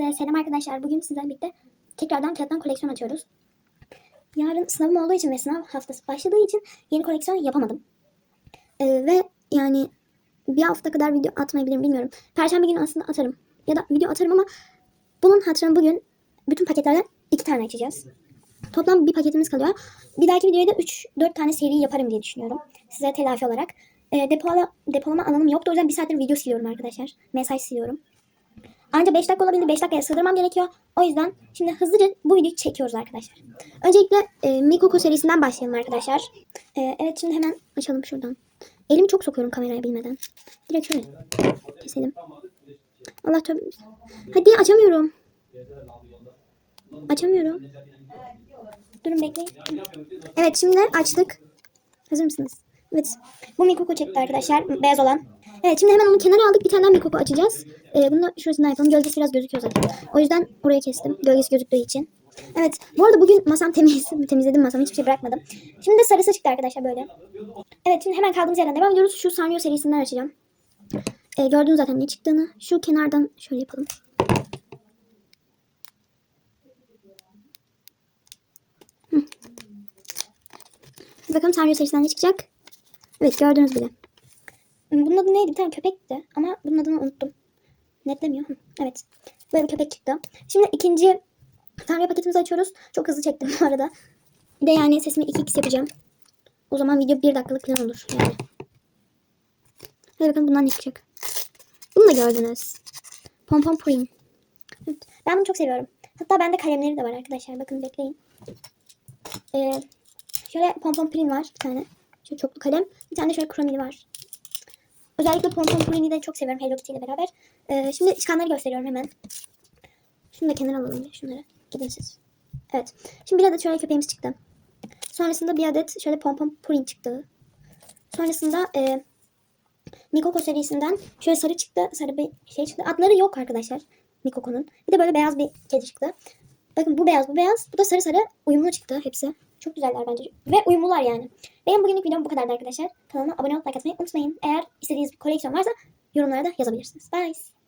Hepinize selam arkadaşlar. Bugün sizlerle birlikte tekrardan kağıttan koleksiyon açıyoruz. Yarın sınavım olduğu için ve sınav haftası başladığı için yeni koleksiyon yapamadım. Ee, ve yani bir hafta kadar video atmayabilirim bilmiyorum. Perşembe günü aslında atarım. Ya da video atarım ama bunun hatırına bugün bütün paketlerden iki tane açacağız. Toplam bir paketimiz kalıyor. Bir dahaki videoya da 3-4 tane seri yaparım diye düşünüyorum. Size telafi olarak. Ee, depola, depolama alanım yoktu. O yüzden bir saattir video siliyorum arkadaşlar. Mesaj siliyorum. Ancak 5 dakika olabilir. 5 dakikaya sığdırmam gerekiyor. O yüzden şimdi hızlıca bu videoyu çekiyoruz arkadaşlar. Öncelikle e, Mikoko serisinden başlayalım arkadaşlar. E, evet şimdi hemen açalım şuradan. Elimi çok sokuyorum kameraya bilmeden. Direkt şöyle keselim. Allah tövbe. Hadi açamıyorum. Açamıyorum. Durun bekleyin. Evet şimdi açtık. Hazır mısınız? Evet. Bu Mikoko çekti arkadaşlar. Beyaz olan. Evet şimdi hemen onu kenara aldık. Bir tane daha Mikoko açacağız. Ee, bunu da şurasından yapalım. Gölgesi biraz gözüküyor zaten. O yüzden oraya kestim. Gölgesi gözüktüğü için. Evet. Bu arada bugün masam temiz. Temizledim masamı. Hiçbir şey bırakmadım. Şimdi de sarısı çıktı arkadaşlar böyle. Evet şimdi hemen kaldığımız yerden devam ediyoruz. Şu Sanrio serisinden açacağım. Ee, gördünüz zaten ne çıktığını. Şu kenardan şöyle yapalım. Bakalım Sanrio serisinden ne çıkacak. Evet gördünüz bile. Bunun adı neydi? Bir köpekti ama bunun adını unuttum. Netlemiyor. Evet. Böyle bir köpek çıktı. Şimdi ikinci Sanrio paketimizi açıyoruz. Çok hızlı çektim bu arada. Bir de yani sesimi 2x yapacağım. O zaman video 1 dakikalık falan olur yani. Hadi bakalım bundan ne çıkacak. Bunu da gördünüz. Pompon Purin. Evet. Ben bunu çok seviyorum. Hatta bende kalemleri de var arkadaşlar. Bakın bekleyin. Ee, şöyle Pompon Purin var bir tane. Şöyle çoklu kalem. Bir tane de şöyle kromili var. Özellikle Pompon Purin'i de çok seviyorum Hello Kitty ile beraber. Ee, şimdi çıkanları gösteriyorum hemen. Şunu da kenara alalım bir şunları. Gidin siz. Evet. Şimdi bir adet şöyle köpeğimiz çıktı. Sonrasında bir adet şöyle Pompon Purin çıktı. Sonrasında e, Mikoko serisinden şöyle sarı çıktı. Sarı bir şey çıktı. Adları yok arkadaşlar. Mikoko'nun. Bir de böyle beyaz bir kedi çıktı. Bakın bu beyaz bu beyaz. Bu da sarı sarı uyumlu çıktı hepsi. Çok güzeller bence. Ve uyumlular yani. Benim bugünlük videom bu kadardı arkadaşlar. Kanalıma abone olup like atmayı unutmayın. Eğer istediğiniz bir koleksiyon varsa yorumlara da yazabilirsiniz. Bye.